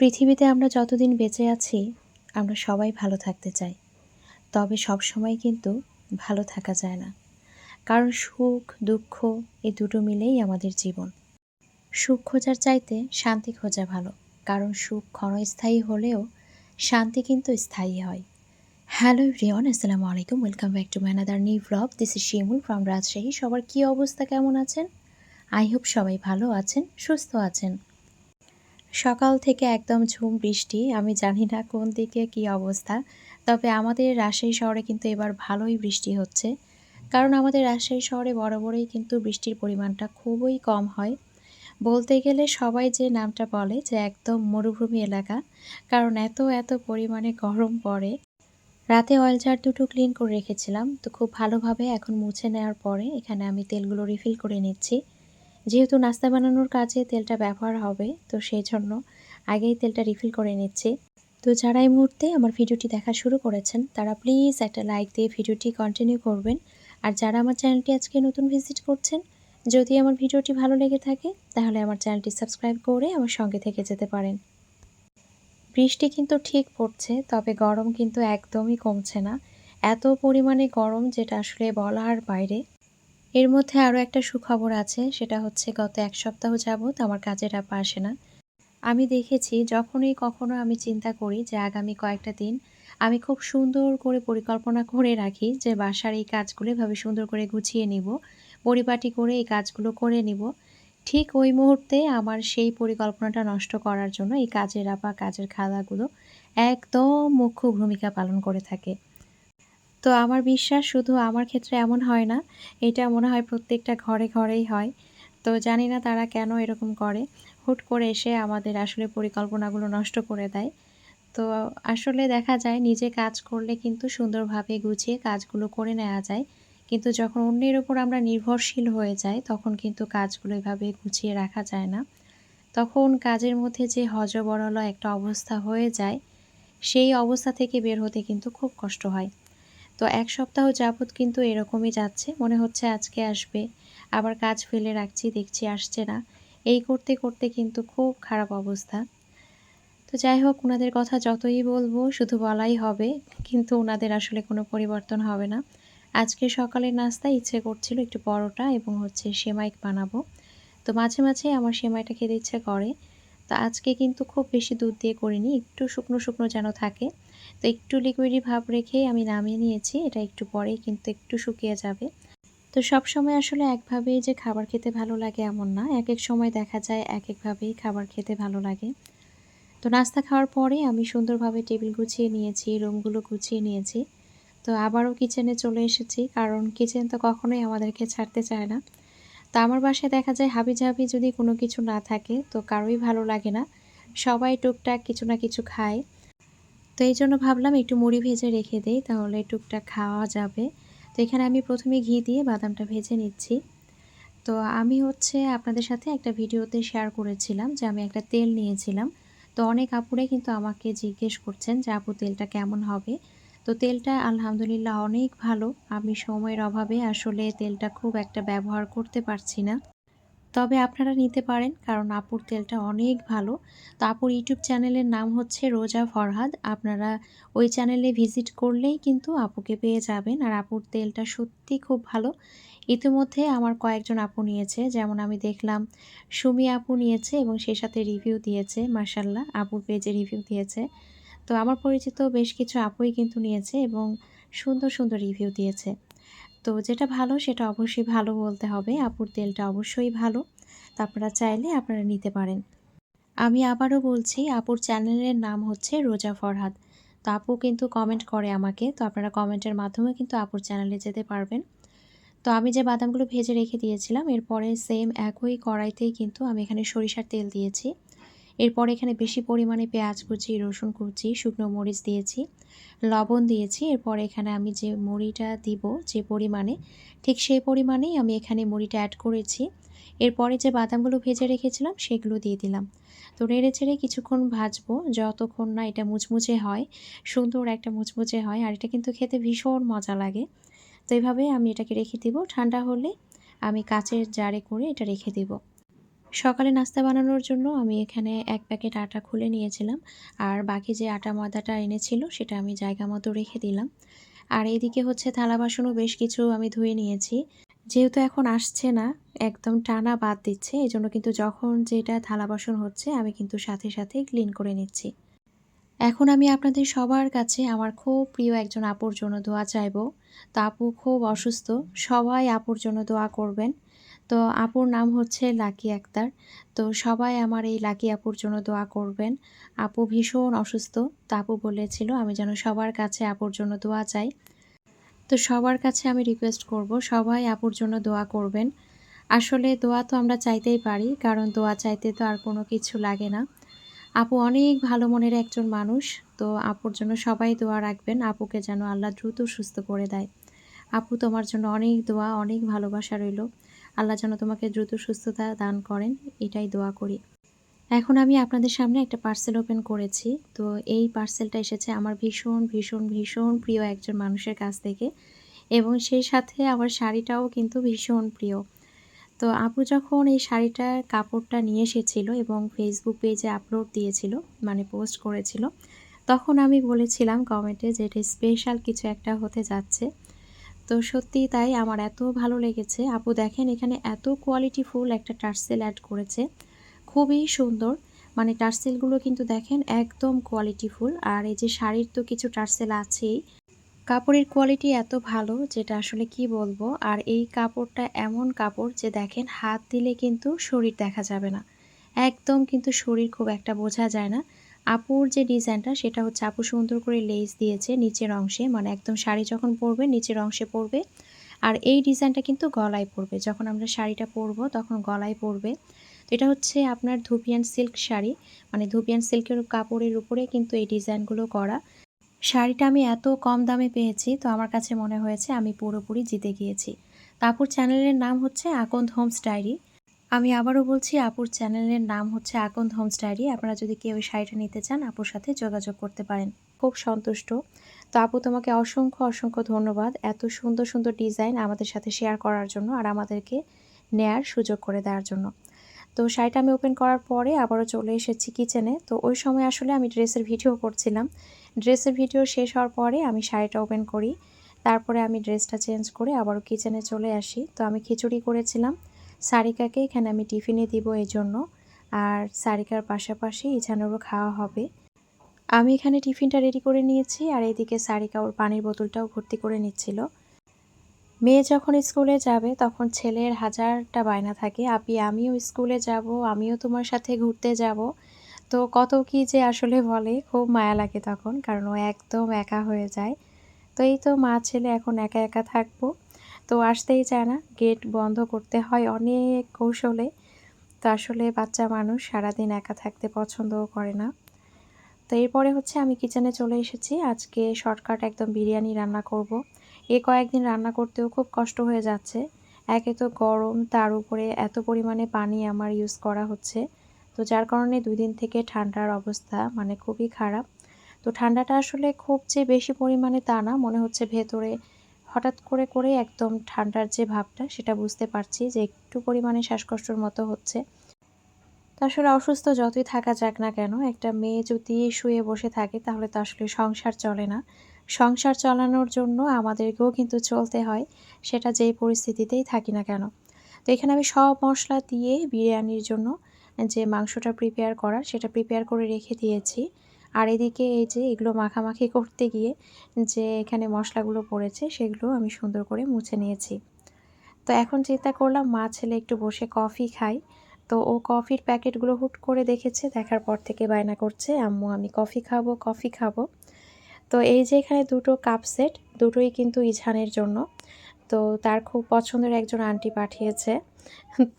পৃথিবীতে আমরা যতদিন বেঁচে আছি, আমরা সবাই ভালো থাকতে চাই। তবে সব সময় কিন্তু ভালো থাকা যায় না। কারণ সুখ, দুঃখ, এ দুটো মিলেই আমাদের জীবন। সুখ খোঁজার চাইতে শান্তি খোঁজা ভালো। কারণ সুখ ক্ষণস্থায়ী হলেও শান্তি কিন্তু স্থায়ী হয়। হ্যালো রিয়ন আসসালামু আলাইকুম। Welcome back to another new blog. This is Shimul from Rajshahi. সবার কী অবস্থা, কেমন আছেন? আই হোপ সবাই ভালো আছেন, সুস্থ আছেন। সকাল থেকে একদম ঝুম বৃষ্টি, আমি জানি না কোন দিকে কি অবস্থা, তবে আমাদের রাজশাহী শহরে কিন্তু এবার ভালোই বৃষ্টি হচ্ছে। কারণ আমাদের রাজশাহী শহরে বরাবরই কিন্তু বৃষ্টির পরিমাণটা খুবই কম হয়। বলতে গেলে সবাই যে নামটা বলে যে একদম মরুভূমি এলাকা, কারণ এত এত পরিমাণে গরম পড়ে। রাতে অয়েল জার দুটো ক্লিন করে রেখেছিলাম, তো খুব ভালোভাবে এখন মুছে নেওয়ার পরে এখানে আমি তেলগুলো রিফিল করে নিচ্ছি। যেহেতু নাস্তা বানানোর কাজে তেলটা ব্যবহার হবে, তো সেই জন্য আগেই তেলটা রিফিল করে নিচ্ছি। তো যারা এই মুহূর্তে আমার ভিডিওটি দেখা শুরু করেছেন, তারা প্লিজ একটা লাইক দিয়ে ভিডিওটি কন্টিনিউ করবেন। আর যারা আমার চ্যানেলটি আজকে নতুন ভিজিট করছেন, যদি আমার ভিডিওটি ভালো লেগে থাকে, তাহলে আমার চ্যানেলটি সাবস্ক্রাইব করে আমার সঙ্গে থেকে যেতে পারেন। বৃষ্টি কিন্তু ঠিক পড়ছে, তবে গরম কিন্তু একদমই কমছে না। এত পরিমাণে গরম যেটা আসলে বলার বাইরে। এর মধ্যে আরও একটা সুখবর আছে, সেটা হচ্ছে গত এক সপ্তাহ যাবৎ আমার কাজের আপা আসে না। আমি দেখেছি যখনই কখনো আমি চিন্তা করি যে আগামী কয়েকটা দিন আমি খুব সুন্দর করে পরিকল্পনা করে রাখি যে বাসার এই কাজগুলো এভাবে সুন্দর করে গুছিয়ে নিব, পরিপাটি করে এই কাজগুলো করে নিব। ঠিক ওই মুহূর্তে আমার সেই পরিকল্পনাটা নষ্ট করার জন্য এই কাজের আপা কাজের খাদাগুলো একদম মুখ্য ভূমিকা পালন করে থাকে। তো আমার বিশ্বাস শুধু আমার ক্ষেত্রে এমন হয় না, এটা মনে হয় প্রত্যেকটা ঘরে ঘরেই হয়। তো জানি না তারা কেন এরকম করে। হুট করে এসে আমাদের আসলে পরিকল্পনাগুলো নষ্ট করে দেয়। তো আসলে দেখা যায় নিজে কাজ করলে কিন্তু সুন্দরভাবে গুছিয়ে কাজগুলো করে নেওয়া যায়। কিন্তু যখন অন্যের ওপর আমরা নির্ভরশীল হয়ে যাই, তখন কিন্তু কাজগুলো এভাবে গুছিয়ে রাখা যায় না। তখন কাজের মধ্যে যে হজবরল একটা অবস্থা হয়ে যায়, সেই অবস্থা থেকে বের হতে কিন্তু খুব কষ্ট হয়। তো এক সপ্তাহ যাবৎ কিন্তু এরকমই যাচ্ছে, মনে হচ্ছে আজকে আসবে। আবার কাজ ফেলে রাখছি, দেখছি আসছে না। এই করতে করতে কিন্তু খুব খারাপ অবস্থা। তো যাই হোক ওনাদের কথা যতই বলব, শুধু বলাই হবে, কিন্তু ওনাদের আসলে কোনো পরিবর্তন হবে না। আজকে সকালের নাস্তা ইচ্ছে করছিল একটু পরোটা এবং হচ্ছে সেমাই বানাবো। তো মাঝে মাঝে আমার সেমাইটা খেতে ইচ্ছে করে। তো আজকে কিন্তু খুব বেশি দুধ দিয়ে করিনি, একটু শুকনো শুকনো যেন থাকে। তো একটু লিকুইডি ভাব রেখে আমি নামিয়ে নিয়েছি, এটা একটু পরেই কিন্তু একটু শুকিয়ে যাবে। তো সব সময় আসলে একভাবেই যে খাবার খেতে ভালো লাগে এমন না এক এক সময় দেখা যায় এক একভাবেই খাবার খেতে ভালো লাগে। তো নাস্তা খাওয়ার পরে আমি সুন্দরভাবে টেবিল গুছিয়ে নিয়েছি, রুমগুলো গুছিয়ে নিয়েছি। তো আবারও কিচেনে চলে এসেছি, কারণ কিচেন তো কখনোই আমাদেরকে ছাড়তে চায় না। তো আমার বাসায় দেখা যায় হাবিজাবি যদি কোনো কিছু না থাকে, তো কারোই ভালো লাগে না। সবাই টুকটাক কিছু না কিছু খায়। তো এই জন্য ভাবলাম একটু মুড়ি ভেজে রেখে দেই, তাহলে টুকটাক খাওয়া যাবে। তো এখানে আমি প্রথমে ঘি দিয়ে বাদামটা ভেজে নিচ্ছি। তো আমি হচ্ছে আপনাদের সাথে একটা ভিডিওতে শেয়ার করেছিলাম যে আমি একটা তেল নিয়েছিলাম। তো অনেক আপুরে কিন্তু আমাকে জিজ্ঞেস করছেন যে, আপু, তেলটা কেমন হবে? তো তেলটা আলহামদুলিল্লাহ অনেক ভালো। আমি সময়ের অভাবে আসলে তেলটা খুব একটা ব্যবহার করতে পারছি না। তবে আপনারা নিতে পারেন, কারণ আপুর তেলটা অনেক ভালো। তো আপুর ইউটিউব চ্যানেলের নাম হচ্ছে রোজা ফরহাদ। আপনারা ওই চ্যানেলে ভিজিট করলেই কিন্তু আপুকে পেয়ে যাবেন। আর আপুর তেলটা সত্যি খুব ভালো। ইতিমধ্যে আমার কয়েকজন আপু নিয়েছে, যেমন আমি দেখলাম সুমি আপু নিয়েছে এবং সেই সাথে রিভিউ দিয়েছে মার্শাল্লাহ আপুর পেজে রিভিউ দিয়েছে। তো আমার পরিচিত বেশ কিছু আপুই কিন্তু নিয়েছে এবং সুন্দর সুন্দর রিভিউ দিয়েছে। তো যেটা ভালো সেটা অবশ্যই ভালো বলতে হবে। আপুর তেলটা অবশ্যই ভালো। তো আপনারা চাইলে আপনারা নিতে পারেন। আমি আবারও বলছি, আপুর চ্যানেলের নাম হচ্ছে রোজা ফরহাদ। তো আপু কিন্তু কমেন্ট করে আমাকে। তো আপনারা কমেন্টের মাধ্যমে কিন্তু আপুর চ্যানেলে যেতে পারবেন। তো আমি যে বাদামগুলো ভেজে রেখে দিয়েছিলাম, এরপরে সেম একই কড়াইতেই কিন্তু আমি এখানে সরিষার তেল দিয়েছি। এরপর এখানে বেশি পরিমাণে পেঁয়াজ কুচি, রসুন কুচি, শুকনো মরিচ দিয়েছি, লবণ দিয়েছি। এরপর এখানে আমি যে মুড়িটা দিব যে পরিমাণে, ঠিক সেই পরিমাণেই আমি এখানে মুড়িটা অ্যাড করেছি। এরপরে যে বাদামগুলো ভেজে রেখেছিলাম, সেগুলো দিয়ে দিলাম। তো নেড়ে চেড়ে কিছুক্ষণ ভাজবো, যতক্ষণ না এটা মুচমুচে হয়, সুন্দর একটা মুচমুচে হয়, আর এটা কিন্তু খেতে ভীষণ মজা লাগে। তো এইভাবে আমি এটাকে রেখে দিব। ঠান্ডা হলে আমি কাচের জারে করে এটা রেখে দিব। সকালে নাস্তা বানানোর জন্য আমি এখানে এক প্যাকেট আটা খুলে নিয়েছিলাম। আর বাকি যে আটা ময়দাটা এনেছিল, সেটা আমি জায়গা মতো রেখে দিলাম। আর এদিকে হচ্ছে থালা বাসনও বেশ কিছু আমি ধুয়ে নিয়েছি। যেহেতু এখন আসছে না, একদম টানা বাদ দিচ্ছে এই জন্য কিন্তু যখন যেটা থালা বাসন হচ্ছে, আমি কিন্তু সাথে সাথে ক্লিন করে নিচ্ছি। এখন আমি আপনাদের সবার কাছে আমার খুব প্রিয় একজন আপুর জন্য দোয়া চাইব। তো আপু খুব অসুস্থ, সবাই আপুর জন্য দোয়া করবেন। তো আপুর নাম হচ্ছে লাকি আক্তার। তো সবাই আমার এই লাকি আপুর জন্য দোয়া করবেন। আপু ভীষণ অসুস্থ, তো আপু বলেছিল আমি যেন সবার কাছে আপুর জন্য দোয়া চাই। তো সবার কাছে আমি রিকোয়েস্ট করব, সবাই আপুর জন্য দোয়া করবেন। আসলে দোয়া তো আমরা চাইতেই পারি, কারণ দোয়া চাইতে তো আর কোনো কিছু লাগে না। আপু অনেক ভালো মনের একজন মানুষ, তো আপুর জন্য সবাই দোয়া রাখবেন, আপুকে যেন আল্লাহ দ্রুত সুস্থ করে দেয়। আপু তোমার জন্য অনেক দোয়া, অনেক ভালোবাসা রইল। আল্লাহ যেন তোমাকে দ্রুত সুস্থতা দান করেন, এটাই দোয়া করি। এখন আমি আপনাদের সামনে একটা পার্সেল ওপেন করেছি। তো এই পার্সেলটা এসেছে আমার ভীষণ ভীষণ ভীষণ প্রিয় একজন মানুষের কাছ থেকে এবং সেই সাথে আমার শাড়িটাও কিন্তু ভীষণ প্রিয়। তো আপু যখন এই শাড়িটার কাপড়টা নিয়ে এসেছিল এবং ফেসবুক পেজে আপলোড দিয়েছিল মানে পোস্ট করেছিল, তখন আমি বলেছিলাম কমেন্টে যে এটা স্পেশাল কিছু একটা হতে যাচ্ছে। তো সত্যি তাই, আমার এত ভালো লেগেছে। আপু দেখেন, এখানে এত কোয়ালিটি ফুল একটা টার্সেল অ্যাড করেছে। খুবই সুন্দর। মানে টার্সেলগুলো কিন্তু দেখেন, একদম কোয়ালিটি ফুল। আর এই যে শাড়ির তো কিছু টার্সেল আছেই। কাপড়ের কোয়ালিটি এত ভালো যেটা আসলে কি বলব? আর এই কাপড়টা এমন কাপড় যে দেখেন, হাত দিলে কিন্তু শরীর দেখা যাবে না। একদম কিন্তু শরীর খুব একটা বোঝা যায় না। আপুর যে ডিজাইনটা, সেটা হচ্ছে আপু সুন্দর করে লেস দিয়েছে নিচের অংশে মানে একদম শাড়ি যখন পরবে নিচের অংশে পরবে। আর এই ডিজাইনটা কিন্তু গলায় পরবে। যখন আমরা শাড়িটা পরবো, তখন গলায় পরবে। তো এটা হচ্ছে আপনার ধুপিয়ান সিল্ক শাড়ি। মানে ধুপিয়ান সিল্কের কাপড়ের উপরে কিন্তু এই ডিজাইনগুলো করা। শাড়িটা আমি এত কম দামে পেয়েছি, তো আমার কাছে মনে হয়েছে আমি পুরোপুরি জিতে গিয়েছি। তো আপুর চ্যানেলের নাম হচ্ছে আকন্দ হোমস ডায়েরি। আমি আবারও বলছি, আপুর চ্যানেলের নাম হচ্ছে আকন্দ হোমস ডায়েরি। আপনারা যদি কেউ শাড়িটা নিতে চান, আপুর সাথে যোগাযোগ করতে পারেন। খুব সন্তুষ্ট। তো আপু, তোমাকে অসংখ্য অসংখ্য ধন্যবাদ এত সুন্দর সুন্দর ডিজাইন আমাদের সাথে শেয়ার করার জন্য আর আমাদেরকে নেয়ার সুযোগ করে দেওয়ার জন্য। তো শাড়িটা আমি ওপেন করার পরে আবারও চলে এসেছি কিচেনে। তো ওই সময় আসলে আমি ড্রেসের ভিডিও করছিলাম। ড্রেসের ভিডিও শেষ হওয়ার পরে আমি শাড়িটা ওপেন করি। তারপরে আমি ড্রেসটা চেঞ্জ করে আবারও কিচেনে চলে আসি। তো আমি খিচুড়ি করেছিলাম। সারিকাকে এখানে আমি টিফিনে দিব এই জন্য আর সারিকার পাশাপাশি ইছানেরও খাওয়া হবে। আমি এখানে টিফিনটা রেডি করে নিয়েছি, আর এদিকে সারিকা ওর পানির বোতলটাও ভর্তি করে নিচ্ছিল। মেয়ে যখন স্কুলে যাবে তখন ছেলের হাজারটা বায়না থাকে, আপি, আমিও স্কুলে যাব, আমিও তোমার সাথে ঘুরতে যাব। তো কত কি যে আসলে বলে, খুব মায়া লাগে তখন, কারণ ও একদম একা হয়ে যায়। তো এই তো মা ছেলে এখন একা একা থাকব। তো আসতেই চায় না। গেট বন্ধ করতে হয় অনেক কৌশলে। তো আসলে বাচ্চা মানুষ সারাদিন একা থাকতে পছন্দও করে না। তো এরপরে হচ্ছে আমি কিচেনে চলে এসেছি। আজকে শর্টকাট একদম বিরিয়ানি রান্না করব। এ কয়েকদিন রান্না করতেও খুব কষ্ট হয়ে যাচ্ছে। একে তো গরম, তার উপরে এত পরিমাণে পানি আমার ইউজ করা হচ্ছে। তো যার কারণে দুই দিন থেকে ঠান্ডার অবস্থা মানে খুবই খারাপ। তো ঠান্ডাটা আসলে খুব যে বেশি পরিমাণে তা না, মনে হচ্ছে ভেতরে হঠাৎ করে করে একদম ঠান্ডার যে ভাবটা সেটা বুঝতে পারছি যে একটু পরিমাণে শ্বাসকষ্টর মতো হচ্ছে। তো আসলে অসুস্থ যতই থাকা যাক না কেন, একটা মেয়ে যদি শুয়ে বসে থাকে তাহলে তো আসলে সংসার চলে না। সংসার চালানোর জন্য আমাদেরকেও কিন্তু চলতে হয়, সেটা যেই পরিস্থিতিতেই থাকি না কেন। তো এখানে আমি সব মশলা দিয়ে বিরিয়ানির জন্য যে মাংসটা প্রিপেয়ার করার সেটা প্রিপেয়ার করে রেখে দিয়েছি। আর এদিকে এই যে এগুলো মাখামাখি করতে গিয়ে যে এখানে মশলাগুলো পড়েছে, সেগুলো আমি সুন্দর করে মুছে নিয়েছি। তো এখন চিন্তা করলাম, মা ছেলে একটু বসে কফি খাই। তো ও কফির প্যাকেটগুলো হুট করে দেখেছে, দেখার পর থেকে বায়না করছে, আম্মু, আমি কফি খাব কফি খাব। তো এই যে এখানে দুটো কাপ সেট, দুটোই কিন্তু ইঝানের জন্য। তো তার খুব পছন্দের একজন আন্টি পাঠিয়েছে।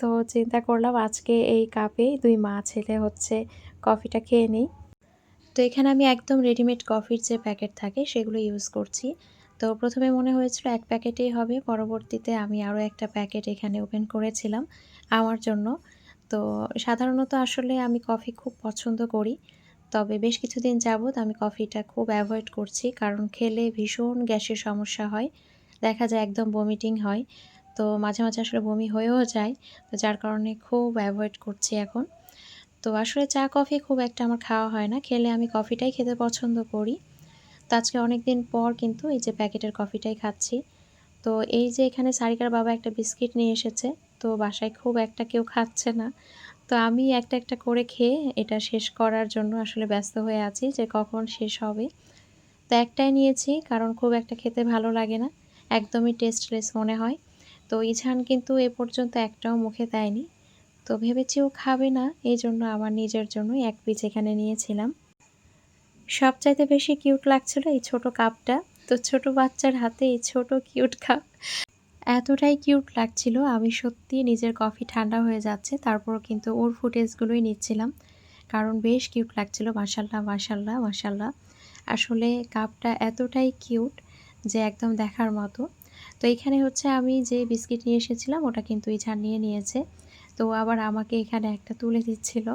তো চিন্তা করলাম, আজকে এই কাপে দুই মা ছেলে হচ্ছে কফিটা খেয়ে নিই। তো এখানে আমি একদম রেডিমেড কফির যে প্যাকেট থাকে সেগুলো ইউজ করছি। তো প্রথমে মনে হয়েছিল এক প্যাকেটেই হবে, পরবর্তীতে আমি আরও একটা প্যাকেট এখানে ওপেন করেছিলাম আমার জন্য। তো সাধারণত আসলে আমি কফি খুব পছন্দ করি, তবে বেশ কিছুদিন যাবৎ আমি কফিটা খুব অ্যাভয়েড করছি কারণ খেলে ভীষণ গ্যাসের সমস্যা হয়, দেখা যায় একদম বমিটিং হয়। তো মাঝে মাঝে আসলে বমি হয়েও যায়, তো যার কারণে খুব অ্যাভয়েড করছি এখন। তো আসলে চা, কফি খুব একটা আমার খাওয়া হয় না। খেলে আমি কফিটাই খেতে পছন্দ করি। তো আজকে অনেক দিন পর কিন্তু এই যে প্যাকেটের কফিটাই খাচ্ছি। তো এই যে এখানে সারিকার বাবা একটা বিস্কিট নিয়ে এসেছে, তো বাসায় খুব একটা কেউ খাচ্ছে না। তো আমি একটা একটা করে খেয়ে এটা শেষ করার জন্য আসলে ব্যস্ত হয়ে আছি যে কখন শেষ হবে। তো একটাই নিয়েছি, কারণ খুব একটা খেতে ভালো লাগে না। একদমই টেস্টলেস মনে হয়। তো ইছান কিন্তু এ পর্যন্ত একটাও মুখে দেয়নি। তো ভেবেছি ও খাবে না এই জন্য আমার নিজের জন্য এক পিস এখানে নিয়েছিলাম। সবচাইতে বেশি কিউট লাগছিল এই ছোট কাপটা। তো ছোট বাচ্চার হাতে এই ছোট কিউট কাপ। এতটাই কিউট লাগছিল, আমি সত্যি নিজের কফি ঠান্ডা হয়ে যাচ্ছে, তারপরও কিন্তু ওর ফুটেজগুলোই নিচ্ছিলাম। কারণ বেশ কিউট লাগছিল মাসাল্লাহ মাসাল্লাহ মাসাল্লাহ আসলে কাপটা এতটাই কিউট যে একদম দেখার মতো। তো এখানে হচ্ছে আমি যে বিস্কিট নিয়ে এসেছিলাম, ওটা কিন্তু ইছান নিয়ে নিয়েছে। তো আবার আমাকে এখানে একটা তুলে দিচ্ছিল।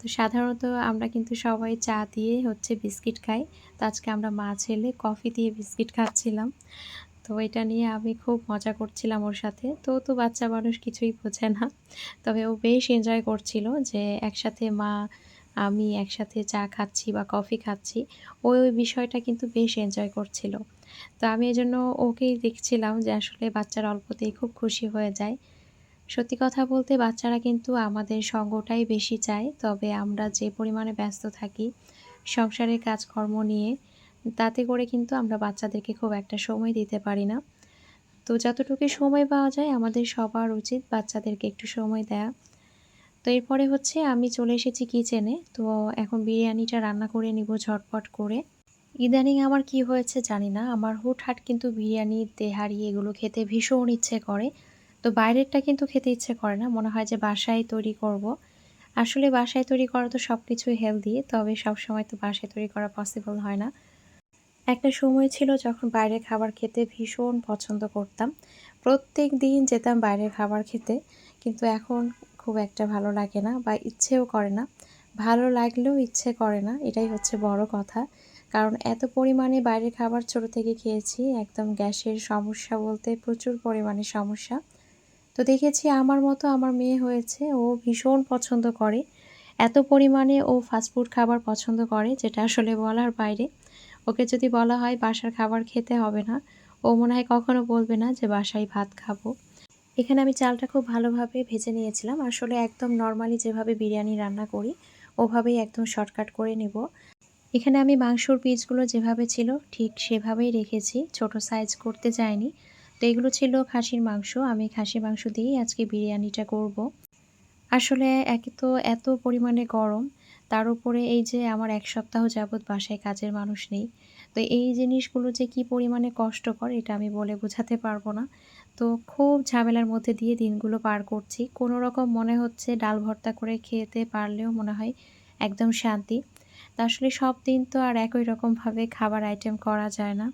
তো সাধারণত আমরা কিন্তু সবাই চা দিয়ে হচ্ছে বিস্কিট খাই। তো আজকে আমরা মা ছেলে কফি দিয়ে বিস্কিট খাচ্ছিলাম। তো এটা নিয়ে আমি খুব মজা করছিলাম ওর সাথে। তো তো বাচ্চা মানুষ কিছুই বোঝে না। তবে ও বেশ এনজয় করছিল যে একসাথে মা, আমি একসাথে চা খাচ্ছি বা কফি খাচ্ছি। ওই ওই বিষয়টা কিন্তু বেশ এনজয় করছিল। তো আমি এজন্য ওকেই দেখছিলাম যে আসলে বাচ্চারা অল্পতেই খুব খুশি হয়ে যায়। সত্যি কথা বলতে বাচ্চারা কিন্তু আমাদের সঙ্গটাই বেশি চায়। তবে আমরা যে পরিমাণে ব্যস্ত থাকি, সংসারের কাজকর্ম নিয়ে, তাতে করে কিন্তু আমরা বাচ্চাদেরকে খুব একটা সময় দিতে পারি না। তো যতটুকু সময় পাওয়া যায়, আমাদের সবার উচিত বাচ্চাদেরকে একটু সময় দেয়া। তো এরপরে হচ্ছে আমি চলে এসেছি কিচেনে তো এখন বিরিয়ানিটা রান্না করে নিব ঝটপট করে। ইদানিং আমার কি হয়েছে জানি না। আমার হুটহাট কিন্তু বিরিয়ানি, তেহারি এগুলো খেতে ভীষণ ইচ্ছে করে। তো বাইরেরটা কিন্তু খেতে ইচ্ছে করে না। মনে হয় যে বাসায় তৈরি করব। আসলে বাসায় তৈরি করা তো সব কিছুই হেলদি তবে সব সময় তো বাসায় তৈরি করা পসিবল হয় না। একটা সময় ছিল যখন বাইরের খাবার খেতে ভীষণ পছন্দ করতাম। প্রত্যেক দিন যেতাম বাইরের খাবার খেতে, কিন্তু এখন খুব একটা ভালো লাগে না বা ইচ্ছেও করে না। ভালো লাগলেও ইচ্ছে করে না, এটাই হচ্ছে বড় কথা। কারণ এত পরিমাণে বাইরের খাবার ছোট থেকে খেয়েছি, একদম গ্যাসের সমস্যা বলতে প্রচুর পরিমাণে সমস্যা। তো দেখেছি আমার মতো আমার মেয়ে হয়েছে, ও ভীষণ পছন্দ করে। এত পরিমাণে ও ফাস্টফুড খাবার পছন্দ করে, যেটা আসলে বলার বাইরে। ওকে যদি বলা হয় বাসার খাবার খেতে হবে না, ও মনে হয় কখনো বলবে না যে বাসায় ভাত খাব। এখানে আমি চালটা খুব ভালোভাবে ভেজে নিয়েছিলাম। আসলে একদম নর্মালি যেভাবে বিরিয়ানি রান্না করি, ওভাবেই একদম শর্টকাট করে নেব। এখানে আমি মাংসর পিসগুলো যেভাবে ছিল, ঠিক সেভাবেই রেখেছি। ছোট সাইজ করতে যাইনি তো এগুলো ছিল খাসির মাংস। আমি খাসির মাংস দিয়েই আজকে বিরিয়ানিটা করব। আসলে একে তো এত পরিমাণে গরম, তার উপরে এই যে আমার এক সপ্তাহ যাবৎ বাসায় কাজের মানুষ নেই, তো এই জিনিসগুলো যে কি পরিমাণে কষ্টকর এটা আমি বলে বোঝাতে পারব না। তো খুব ঝামেলার মধ্যে দিয়ে দিনগুলো পার করছি। কোনো রকম মনে হচ্ছে ডাল ভর্তা করে খেতে পারলেও মনে হয় একদম শান্তি। তা আসলে সব দিন তো আর একই রকমভাবে খাবার আইটেম করা যায় না।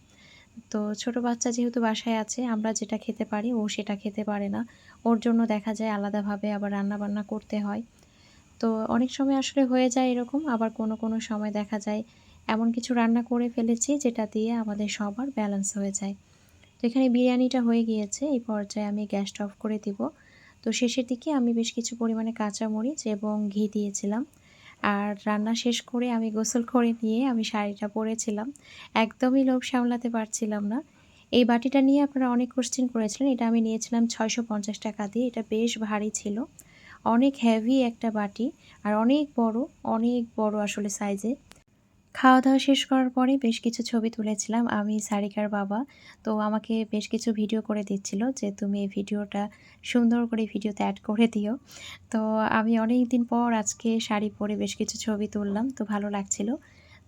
তো ছোট বাচ্চা যেহেতু বাসায় আছে, আমরা যেটা খেতে পারি ও সেটা খেতে পারে না। ওর জন্য দেখা যায় আলাদাভাবে আবার রান্না বান্না করতে হয়। তো অনেক সময় আসলে হয়ে যায় এরকম, আবার কোনো কোনো সময় দেখা যায় এমন কিছু রান্না করে ফেলেছি যেটা দিয়ে আমাদের সবার ব্যালেন্স হয়ে যায়। তো এখানে বিরিয়ানিটা হয়ে গিয়েছে, এই পর্যায়ে আমি গ্যাসটা অফ করে দিব। তো শেষের দিকে আমি বেশ কিছু পরিমাণে কাঁচামরিচ এবং ঘি দিয়েছিলাম। আর রান্না শেষ করে আমি গোসল করে নিয়ে আমি শাড়িটা পরেছিলাম। একদমই লোভ সামলাতে পারছিলাম না। এই বাটিটা নিয়ে আপনারা অনেক কোশ্চেন করেছিলেন, এটা আমি নিয়েছিলাম ছয়শো পঞ্চাশ টাকা দিয়ে, এটা বেশ ভারী ছিল। অনেক হেভি একটা বাটি, আর অনেক বড় অনেক বড় আসলে সাইজে খাওয়া দাওয়া শেষ করার পরে বেশ কিছু ছবি তুলেছিলাম আমি, সারিকার বাবা। তো আমাকে বেশ কিছু ভিডিও করে দিচ্ছিল যে তুমি এই ভিডিওটা সুন্দর করে ভিডিওতে অ্যাড করে দিও। তো আমি অনেক দিন পর আজকে শাড়ি পরে বেশ কিছু ছবি তুললাম, তো ভালো লাগছিল।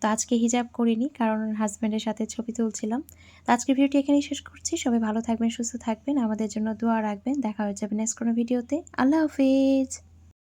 তো আজকে হিজাব করিনি কারণ হাজব্যান্ডের সাথে ছবি তুলছিলাম। তো আজকে ভিডিওটি এখানেই শেষ করছি। সবাই ভালো থাকবেন, সুস্থ থাকবেন। আমাদের জন্য দোয়া রাখবেন। দেখা হয়ে যাবে নেক্সট কোনো ভিডিওতে। আল্লাহ হাফিজ।